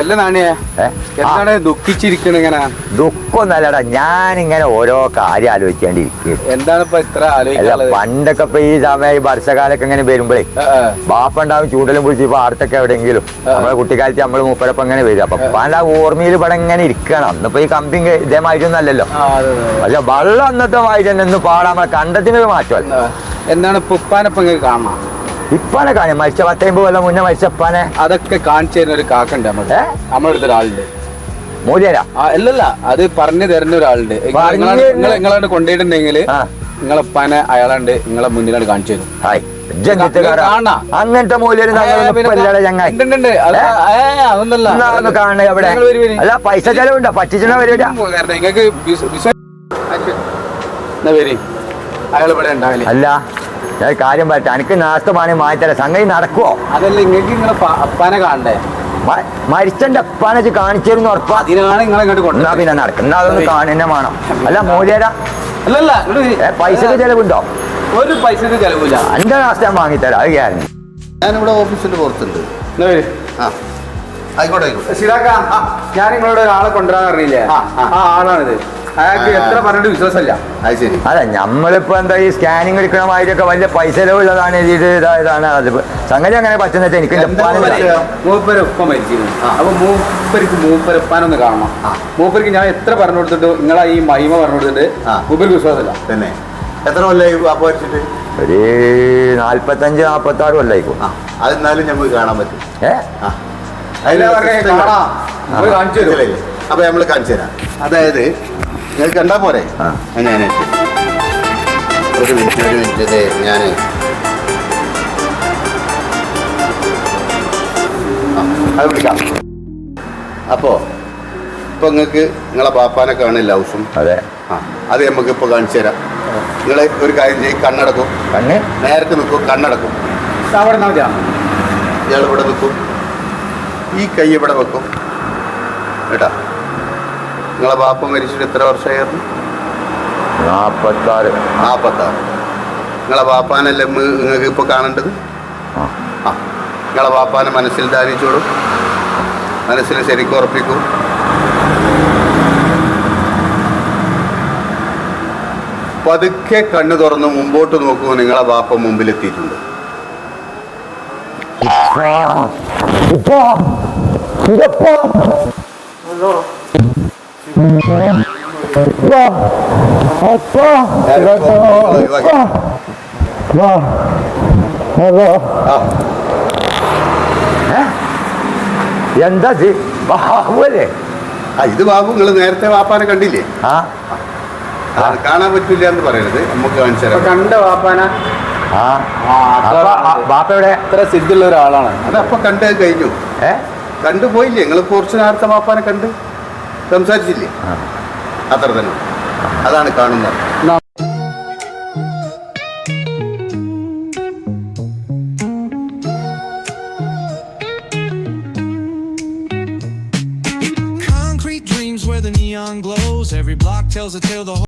അല്ല നാണിയെ? എന്താണ് ദുഃഖിച്ചിരിക്കണ ഇങ്ങനെ? ദുഃഖമൊന്നല്ലടാ ഞാനിങ്ങനെ ഓരോ കാര്യം ആലോചിക്കേണ്ടിയിരിക്കും എന്താണ് ഇപ്പൊ ഇത്ര പണ്ടൊക്കെ ഇപ്പൊ ഈ സമയം ഈ വർഷകാലൊക്കെ ഇങ്ങനെ വരുമ്പോഴേ ബാപ്പുണ്ടാവും ചൂടലും പിടിച്ച് ഇപ്പൊ അടുത്തൊക്കെ എവിടെയെങ്കിലും. നമ്മളെ കുട്ടിക്കാലത്ത് നമ്മൾ മൂപ്പരപ്പം ഇങ്ങനെ വരും അപ്പൊ പല ഓർമ്മയിൽ ഇവിടെ ഇങ്ങനെ ഇരിക്കണം അന്നിപ്പോ ഈ കമ്പി ഇതേമാതിരിയൊന്നും അല്ലല്ലോ. അല്ല വെള്ളം അന്നത്തെ മാതിരി തന്നെ ഒന്ന് പാടാ നമ്മളെ കണ്ടത്തിനൊരു മാറ്റമല്ല. എന്താണ് ഇപ്പൊ ഉപ്പാനപ്പം കാണണം ഇപ്പാനെ കാണി മരിച്ച പത്തമ്പത് കൊല്ലം മുന്നേ മരിച്ച ഉപ്പാനെ അതൊക്കെ കാണിച്ചു തരുന്ന ഒരു കാക്കുണ്ട് നമ്മുടെ? നമ്മുടെ അടുത്ത് ഒരാളുണ്ട്. മൂല്യരാ അല്ലല്ല അത് പറഞ്ഞു തരുന്ന ഒരാളുണ്ട്. നിങ്ങൾ നിങ്ങളോട് കൊണ്ടുപോയിട്ടുണ്ടെങ്കിൽ നിങ്ങളെ പന അയാളുണ്ട് നിങ്ങളെ മുന്നിലാണ് കാണിച്ചു തരും. ഹായ്. അങ്ങനത്തെ മൂല്യം അതൊന്നല്ല. വരൂ, വരൂ. അല്ല പൈസ ചെലവുണ്ടോ? പറ്റിച്ചിന വരില്ല നിങ്ങൾക്ക് അയാൾ ഇവിടെ ഉണ്ടാവില്ല? അല്ല. ഞാൻ കാര്യം പറയട്ടെ എനിക്ക് പാണി മാറ്റിത്തരാം സംഗതി നടക്കുവോ? അതല്ല നിങ്ങൾക്ക് നിങ്ങളെ അപ്പാനെ കാണണ്ടേ? മരിച്ചന്റെ അപ്പാനെ കാണിച്ചിരുന്നു ഉറപ്പാ? അതിനാണ് നിങ്ങളെ ഇങ്ങോട്ട് എന്നാ കൊണ്ടുവന്നത് പിന്നെ നടക്കും. എന്നാ അതൊന്ന് കാണുന്നെ വേണം. അല്ല മോലേരാ അല്ലല്ല. പൈസക്ക് ചെലവുണ്ടോ? ഒരു പൈസക്ക് ചെലവില്ല. എന്റെ നാസ്തം ഞാൻ വാങ്ങിത്തരാം അത് കാരണം ഞാനിവിടെ ഓഫീസിന്റെ പുറത്തുണ്ട്. ആ. ആയിക്കോട്ടെ സിറാക്ക, ഞാൻ നിങ്ങളോട് ഒരാളെ കൊണ്ടുവരാൻ അറിയില്ലേ? ആ, ആളാണിത്. അയാൾക്ക് എത്ര പറഞ്ഞിട്ട് വിശ്വാസമല്ല. അത് ശരി. അല്ല നമ്മളിപ്പോ എന്താ ഈ സ്കാനിങ് എടുക്കണ മാതിരിയൊക്കെ വലിയ പൈസ ചെലവുള്ളതാണ് ഇതാണ് ഇതായതാണ് അത് സംഗതി അങ്ങനെ പറ്റുന്ന വെച്ചാൽ എനിക്ക് എന്താ ഉപ്പാനെ പൈസ? അറിയാം. മൂപ്പര് ഉപ്പ മരിച്ചിരുന്നു അപ്പൊ മൂപ്പർക്ക് മൂപ്പരപ്പാനൊന്ന് കാണണം. ആ. മൂപ്പർക്ക് ഞാൻ എത്ര പറഞ്ഞു കൊടുത്തിട്ടു നിങ്ങളെ ഈ മഹിമ പറഞ്ഞു കൊടുത്തിട്ട്. മൂപ്പർക്ക് വിശ്വാസമില്ല. തന്നെ. എത്ര കൊല്ലായി അപ്പൊ വരച്ചിട്ട് ഒരു നാല്പത്തഞ്ച് നാപ്പത്തി ആറ് കൊല്ലായിക്കോ അത് എന്നാലും കാണാൻ പറ്റും. ഏ? അപ്പൊ നമ്മൾ കാണിച്ചു തരാം. അതായത് നിങ്ങൾ കണ്ടാ പോരെ. ഞാൻ ഒരു മിനിറ്റ് ഒരു മിനിറ്റ് ഞാൻ അത് വിളിക്കാം. അപ്പോ ഇപ്പൊ നിങ്ങൾക്ക് നിങ്ങളെ ബാപ്പാനെ കാണില്ല ഹൗസും അതെ. ആ അത് നമുക്ക് ഇപ്പൊ കാണിച്ചു തരാം. നിങ്ങൾ ഒരു കാര്യം ചെയ്യും കണ്ണടക്കും. കണ്ണ്? നേരത്തെ നിൽക്കും കണ്ണടക്കും. അവിടെ മതിയാ? ഇയാൾ ഇവിടെ നിൽക്കും ഈ കൈ ഇവിടെ വെക്കും? കേട്ടാ നിങ്ങളെ ബാപ്പ മരിച്ചിട്ട് എത്ര വർഷമായിരുന്നു? നാപ്പത്താറ്. നാൽപ്പത്താറ് നിങ്ങളെ ബാപ്പാനല്ലേ നിങ്ങൾക്ക് ഇപ്പോൾ കാണേണ്ടത്? ആ. ആ. നിങ്ങളെ ബാപ്പാനെ മനസ്സിൽ ധാരിച്ചോളൂ. മനസ്സിൽ ശരിക്കും ഉറപ്പിക്കും. പതുക്കെ കണ്ണു തുറന്ന് മുമ്പോട്ട് നോക്കൂ നിങ്ങളെ ബാപ്പ മുമ്പിലെത്തിയിട്ടുണ്ട്. എന്താ ബാബുവല്ലേ ആ ഇത് ബാബു നിങ്ങൾ നേരത്തെ വാപ്പാനെ കണ്ടില്ലേ? ആ. ആ, കാണാൻ പറ്റില്ല എന്ന് പറയരുത് നമുക്ക് കാണിച്ചു കണ്ട വാപ്പാന. ആ ആ, അത്ര- സിദ്ധുള്ള ഒരാളാണ്. അതപ്പൊ കണ്ട് കഴിഞ്ഞു. ഏ? കണ്ടു പോയില്ലേ? നിങ്ങൾ കുറച്ച് നേരത്തെ ബാപ്പാനെ കണ്ട്. സംസാരിച്ചില്ലേ? ആ. അത്ര തന്നെ. അതാണ് കാണുന്നത്. Every block tells a tale the whole